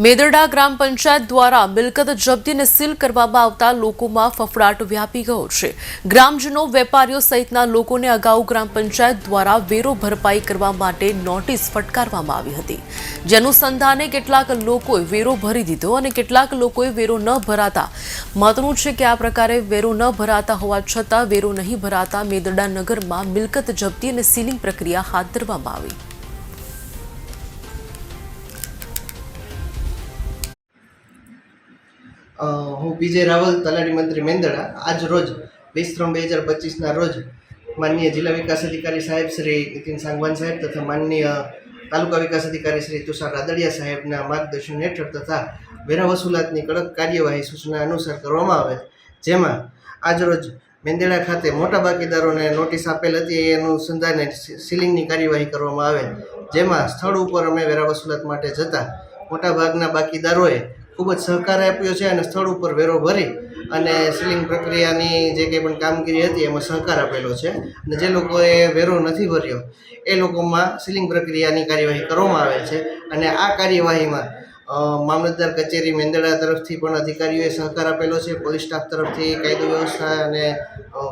મેદરડા ગ્રામ પંચાયત દ્વારા મિલકત જપ્તીને સીલ કરવામાં આવતા લોકોમાં ફફડાટ વ્યાપી ગયો છે. ગ્રામજનો, વેપારીઓ સહિતના લોકોને અગાઉ ગ્રામ પંચાયત દ્વારા વેરો ભરપાઈ કરવા માટે નોટિસ ફટકારવામાં આવી હતી. જેનુસંધાને કેટલાક લોકોએ વેરો ભરી દીધો અને કેટલાક લોકોએ વેરો ન ભરાતા. મહત્વનું છે કે આ પ્રકારે વેરો ન ભરાતા હોવા છતાં વેરો નહીં ભરાતા મેદરડા નગરમાં મિલકત જપ્તી અને સીલિંગ પ્રક્રિયા હાથ ધરવામાં આવી. હું પીજે રાવલ તલાટી મંત્રી મેંદડા આજ રોજ વીસ ત્રણ બે હજાર પચીસના રોજ માનનીય જિલ્લા વિકાસ અધિકારી સાહેબ શ્રી નીતિન સાંગવાન સાહેબ તથા માનનીય તાલુકા વિકાસ અધિકારી શ્રી તુષાર રાદડિયા સાહેબના માર્ગદર્શન હેઠળ તથા વેરા વસૂલાતની કડક કાર્યવાહી સૂચના અનુસાર કરવામાં આવે જેમાં આજરોજ મેંદેડા ખાતે મોટા બાકીદારોને નોટિસ આપેલ હતી, એ અનુસંધાને સીલિંગની કાર્યવાહી કરવામાં આવે જેમાં સ્થળ ઉપર અમે વેરા વસૂલાત માટે જતા મોટાભાગના બાકીદારોએ ખૂબ જ સહકાર આપ્યો છે અને સ્થળ ઉપર વેરો ભરી અને સીલિંગ પ્રક્રિયાની જે કંઈ પણ કામગીરી હતી એમાં સહકાર આપેલો છે. અને જે લોકોએ વેરો નથી ભર્યો, એ લોકોમાં સીલિંગ પ્રક્રિયાની કાર્યવાહી કરવામાં આવે છે અને આ કાર્યવાહીમાં મામલતદાર કચેરી મેંદડા તરફથી પણ અધિકારીઓએ સહકાર આપેલો છે, પોલીસ સ્ટાફ તરફથી કાયદો વ્યવસ્થા અને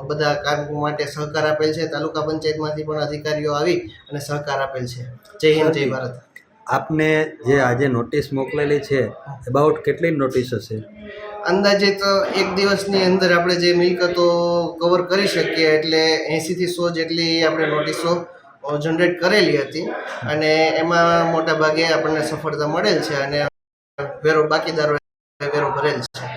બધા કામ માટે સહકાર આપેલ છે, તાલુકા પંચાયતમાંથી પણ અધિકારીઓ આવી અને સહકાર આપેલ છે. જય હિન્દ, જય ભારત. આપને જે આજે નોટિસ મોકલેલી છે અબાઉટ કેટલી નોટિસ હશે? અંદાજે તો એક દિવસની અંદર આપણે જે મિલકતો કવર કરી શકીએ, એટલે એંશીથી સો જેટલી આપણે નોટિસો જનરેટ કરેલી હતી. અને એમાં મોટા ભાગે આપણને સફળતા મળેલ છે અને વેરો બાકીદારો વેરો ભરેલ છે.